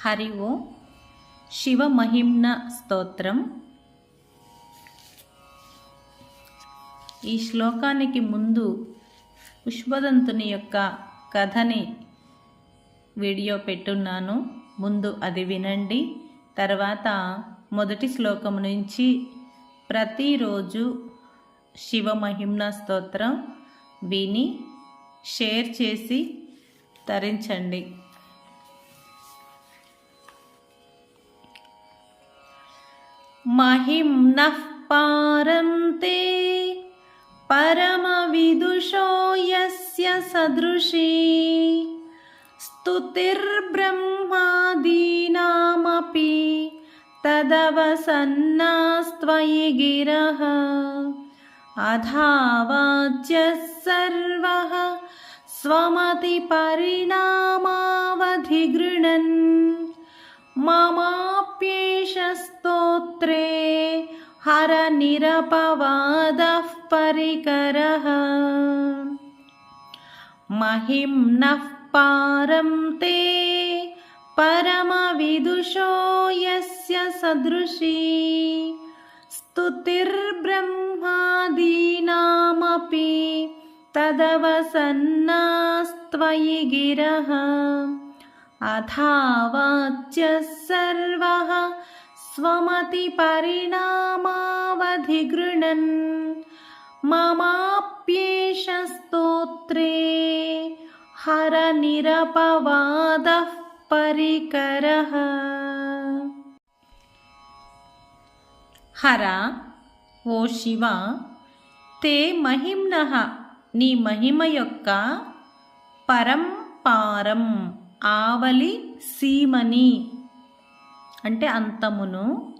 హరి ఓ. శివమహిమ్న స్తోత్రం. ఈ శ్లోకానికి ముందు పుష్పదంతుని యొక్క కథని వీడియో పెట్టున్నాను. ముందు అది వినండి. తర్వాత మొదటి శ్లోకం నుంచి ప్రతిరోజు శివమహిమ్న స్తోత్రం విని షేర్ చేసి తరించండి. महिम्नः पारं ते परमविदुषो यस्य सदृशी। स्तुतिर्ब्रह्मादीनामपि तदवसन्नास्त्वयि गिरः। अधावाच्यः सर्वः स्वमतिपरिणामावधिगृणन् ममाप्येष स्तोत्रे हरनिरपवादः परिकरः। महिम्नः पारं ते परमविदुषो यस्य सदृशी। स्तुतिर्ब्रह्मादीनामपि तदवसन्नास्त्वयि गिरः अथावाच्यः सर्वः स्वमतिपरिणामावधिगृणन् ममाप्येष स्तोत्रे हरनिरपवादः परिकरः హర ఓ శివ తే మహిమ్నః నీ మహిమ యొక్క పరంపారం ఆవలి సీమని. అంటే అంతమును.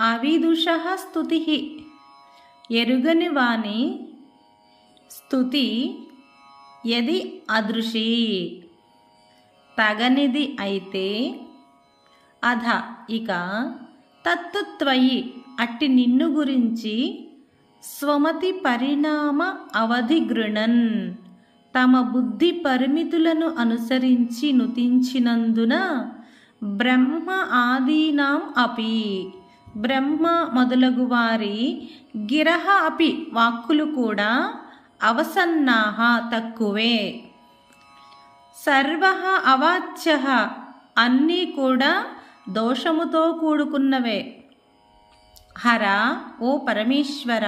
అవిదుష స్థుతి ఎరుగని వాని స్థుతి ఎది అదృషి తగనిది అయితే అధ. ఇక తత్తుత్వయి అట్టి నిన్ను గురించి స్వమతి పరిణామ అవధి గృణన్ తమ బుద్ధి పరిమితులను అనుసరించి నుతించినందున బ్రహ్మ ఆదీనాం అపి. బ్రహ్మ మొదలగు వారి గిరహ అపి వాక్కులు కూడా అవసన్నాహ తక్కువే. సర్వ అవాచ్య అన్నీ కూడా దోషముతో కూడుకున్నవే. హర ఓ పరమేశ్వర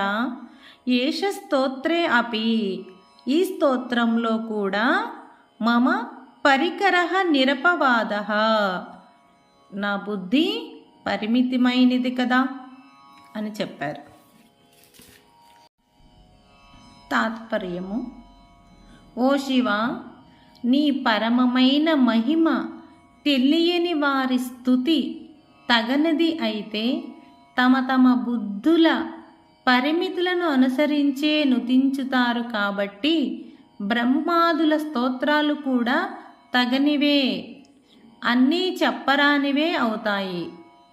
ఏష స్తోత్రే అపి. ఈ స్తోత్రంలో కూడా మమ పరికర నిరపవాద. నా బుద్ధి పరిమితమైనది కదా అని చెప్పారు. తాత్పర్యము ఓ శివ నీ పరమమైన మహిమ తెలియని వారి స్థుతి తగనది అయితే తమ తమ బుద్ధుల పరిమితులను అనుసరించే నుతించుతారు కాబట్టి బ్రహ్మాదుల స్తోత్రాలు కూడా తగనివే. అన్నీ చెప్పరానివే అవుతాయి.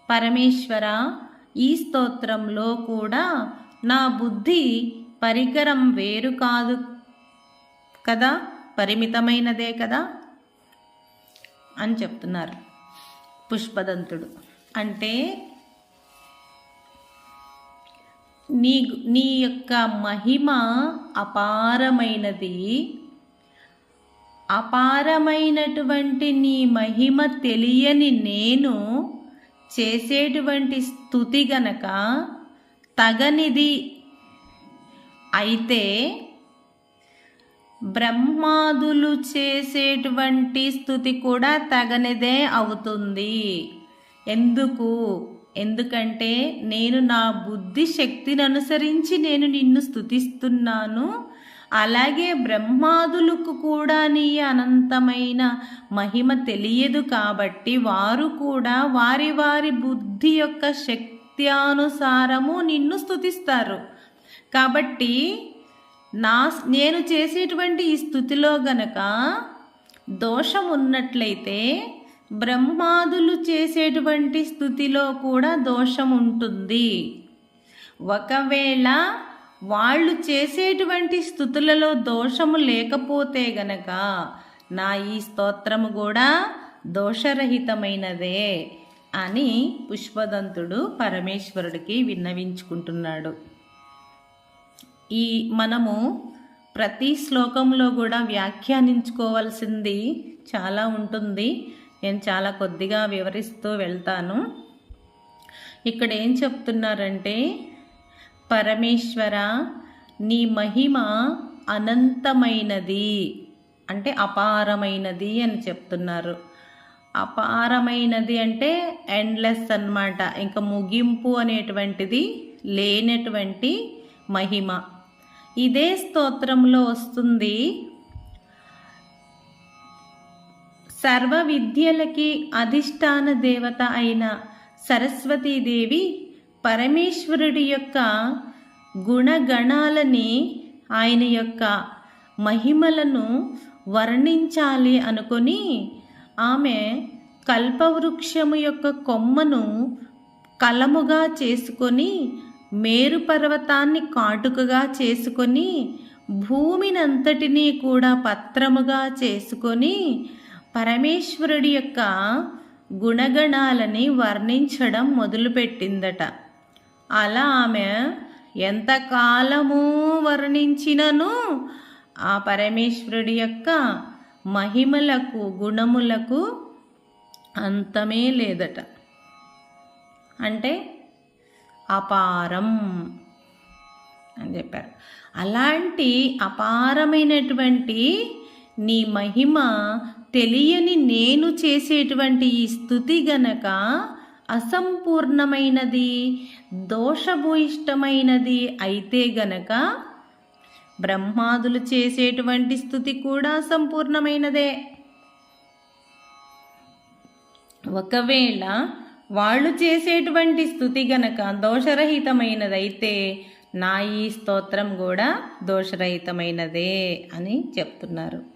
పరమేశ్వర ఈ స్తోత్రంలో కూడా నా బుద్ధి పరికరం వేరు కాదు కదా? పరిమితమైనదే కదా? అని చెప్తున్నారు పుష్పదంతుడు. అంటే నీ నీ యొక్క మహిమ అపారమైనది. అపారమైనటువంటి నీ మహిమ తెలియని నేను చేసేటువంటి స్థుతి గనక తగనిది. అయితే బ్రహ్మాదులు చేసేటువంటి స్థుతి కూడా తగనిదే అవుతుంది. ఎందుకు? ఎందుకంటే నేను నా బుద్ధి శక్తిని అనుసరించి నేను నిన్ను స్థుతిస్తున్నాను అలాగే బ్రహ్మాదులకు కూడా నీ అనంతమైన మహిమ తెలియదు కాబట్టి వారు కూడా వారి వారి బుద్ధి యొక్క శక్త్యానుసారము నిన్ను స్థుతిస్తారు కాబట్టి నా నేను చేసేటువంటి ఈ స్థుతిలో గనక దోషం ఉన్నట్లయితే బ్రహ్మాదులు చేసేటువంటి స్థుతిలో కూడా దోషం ఉంటుంది ఒకవేళ వాళ్ళు చేసేటువంటి స్థుతులలో దోషము లేకపోతే గనక నా ఈ స్తోత్రము కూడా దోషరహితమైనదే అని పుష్పదంతుడు పరమేశ్వరుడికి విన్నవించుకుంటున్నాడు. ఈ మనము ప్రతి శ్లోకంలో కూడా వ్యాఖ్యానించుకోవాల్సింది చాలా ఉంటుంది. నేను చాలా కొద్దిగా వివరిస్తూ వెళ్తాను. ఇక్కడ ఏం చెప్తున్నారంటే పరమేశ్వర నీ మహిమ అనంతమైనది అంటే అపారమైనది అని చెప్తున్నారు. అపారమైనది అంటే ఎండ్లెస్ అన్నమాట. ఇంకా ముగింపు అనేటువంటిది లేనటువంటి మహిమ. ఇదే స్తోత్రంలో వస్తుంది సర్వ విద్యలకి అధిష్టాన దేవత అయిన సరస్వతీదేవి పరమేశ్వరుడి యొక్క గుణగణాలని ఆయన యొక్క మహిమలను వర్ణించాలి అనుకొని ఆమె కల్పవృక్షము యొక్క కొమ్మను కలముగా చేసుకొని మేరు పర్వతాన్ని కాటుకగా చేసుకొని భూమినంతటినీ కూడా పత్రముగా చేసుకొని పరమేశ్వరుడి యొక్క గుణగణాలని వర్ణించడం మొదలుపెట్టిందట. అలా ఆమె ఎంతకాలము వర్ణించినను ఆ పరమేశ్వరుడి యొక్క మహిమలకు గుణములకు అంతమే లేదట. అంటే అపారం అని చెప్పారు. అలాంటి అపారమైనటువంటి నీ మహిమ తెలియని నేను చేసేటువంటి ఈ స్థుతి గనక అసంపూర్ణమైనది దోషభూయిష్టమైనది అయితే గనక బ్రహ్మాదులు చేసేటువంటి స్థుతి కూడా అసంపూర్ణమైనదే. ఒకవేళ వాళ్ళు చేసేటువంటి స్థుతి గనక దోషరహితమైనదైతే నా ఈ స్తోత్రం కూడా దోషరహితమైనదే అని చెప్తున్నారు.